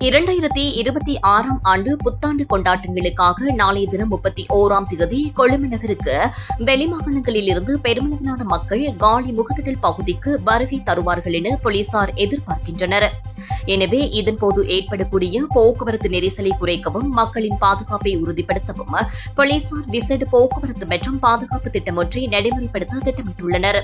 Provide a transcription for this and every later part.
இரண்டாயிரத்தி இருபத்தி ஆறாம் ஆண்டு புத்தாண்டு கொண்டாட்டங்களுக்காக நாளைய தினம் முப்பத்தி ஓராம் தேதி கொழும்பு நகருக்கு வெளிமாகாணங்களில் இருந்து பெருமளவிலான மக்கள் காலி முகத்திடல் பகுதிக்கு வருகை தருவார்கள் என போலீசார் எதிர்பார்க்கின்றனர். எனவே இதன்போது ஏற்படக்கூடிய போக்குவரத்து நெரிசலை குறைக்கவும் மக்களின் பாதுகாப்பை உறுதிப்படுத்தவும் போலீசார் விசேட போக்குவரத்து மற்றும் பாதுகாப்பு திட்டம் ஒன்றை நடைமுறைப்படுத்த திட்டமிட்டுள்ளனா்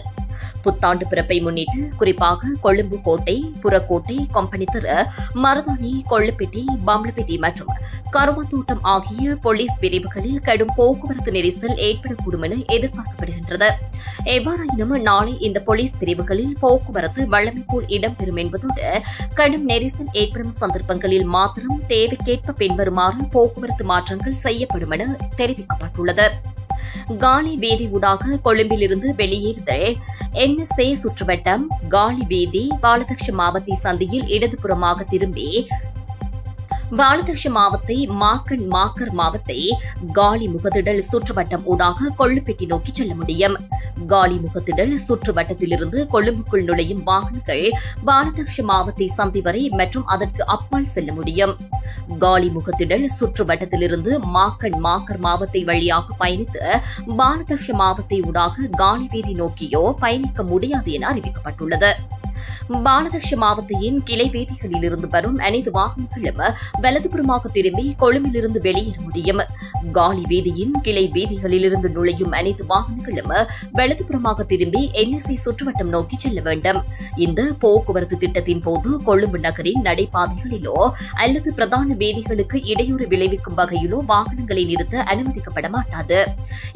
புத்தாண்டு பிறப்பை முன்னிட்டு குறிப்பாக கொழும்பு கோட்டை புறக்கோட்டை கொம்பனி தெரு மருதாணி கொள்ளுப்பேட்டை பம்பளப்பேட்டை மற்றும் கருவத்தோட்டம் ஆகிய போலீஸ் பிரிவுகளில் கடும் போக்குவரத்து நெரிசல் ஏற்படக்கூடும் என எதிர்பார்க்கப்படுகின்றது. எவ்வாறாயினும் நாளை இந்த போலீஸ் பிரிவுகளில் போக்குவரத்து வழமை போல் இடம்பெறும் என்பதோடு கடும் நெரிசல் ஏற்படும் சந்தர்ப்பங்களில் மாத்திரம் தேவைக்கேற்ப பின்வருமாறு போக்குவரத்து மாற்றங்கள் செய்யப்படும் என தெரிவிக்கப்பட்டுள்ளது. காலி வீதி ஊடாக கொழும்பிலிருந்து வெளியேறுதல். என்எஸ்ஏ சுற்றுவட்டம் காலி வீதி பாலதக்ஷ மாவத்தி சந்தியில் இடதுபுறமாக திரும்பி பாலதர்ஷ மாவத்தை மாக்கன் மாக்கர் மாவத்தை காலி முகத்திடல் சுற்றுவட்டம் ஊடாக கொள்ளுப்பெட்டி நோக்கி செல்ல முடியும். காலி முகத்திடல் சுற்றுவட்டத்திலிருந்து கொழும்புக்குள் நுழையும் வாகனங்கள் பாலதர்ஷ மாவத்தை சந்தி வரை மற்றும் அதற்கு அப்பால் செல்ல முடியும். காலி முகத்திடல் சுற்றுவட்டத்திலிருந்து மாக்கன் மாக்கர் மாவத்தை வழியாக பயணித்து பாலதர்ஷ மாவத்தை ஊடாக காலி வீதி நோக்கியோ பயணிக்க முடியாது என அறிவிக்கப்பட்டுள்ளது. பாலதர்ஷ மாவட்டத்தின் கிளை வீதிகளில் இருந்து வரும் அனைத்து வாகனங்களும் வலதுபுறமாக திரும்பி கொழும்பிலிருந்து வெளியேற முடியும். காலி வீதியின் கிளை வீதிகளிலிருந்து நுழையும் அனைத்து வாகனங்களும் வலதுபுறமாக திரும்பி என்எஸ்ஐ சுற்றுவட்டம் நோக்கி செல்ல வேண்டும். இந்த போக்குவரத்து திட்டத்தின் போது கொழும்பு நகரின் நடைபாதைகளிலோ அல்லது பிரதான வீதிகளுக்கு இடையூறு விளைவிக்கும் வகையிலோ வாகனங்களை நிறுத்த அனுமதிக்கப்பட மாட்டாது.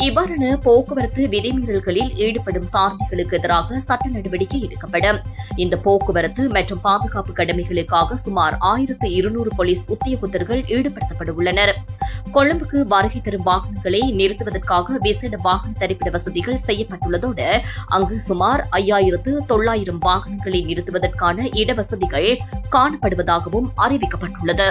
இவ்வாறான போக்குவரத்து விதிமீறல்களில் ஈடுபடும் சாரதிகளுக்கு எதிராக சட்ட நடவடிக்கை எடுக்கப்படும். இந்த போக்குவரத்து மற்றும் பாதுகாப்பு கடமைகளுக்காக சுமார் ஆயிரத்து இருநூறு போலீஸ் உத்தியோகத்தர்கள் ஈடுபடுத்தப்படவுள்ளனர். கொழும்புக்கு வருகை தரும் வாகனங்களை நிறுத்துவதற்காக விசேட வாகன தரிப்பிட வசதிகள் செய்யப்பட்டுள்ளதோடு அங்கு சுமார் ஐயாயிரத்து தொள்ளாயிரம் வாகனங்களை நிறுத்துவதற்கான இடவசதிகள் காணப்படுவதாகவும் அறிவிக்கப்பட்டுள்ளது.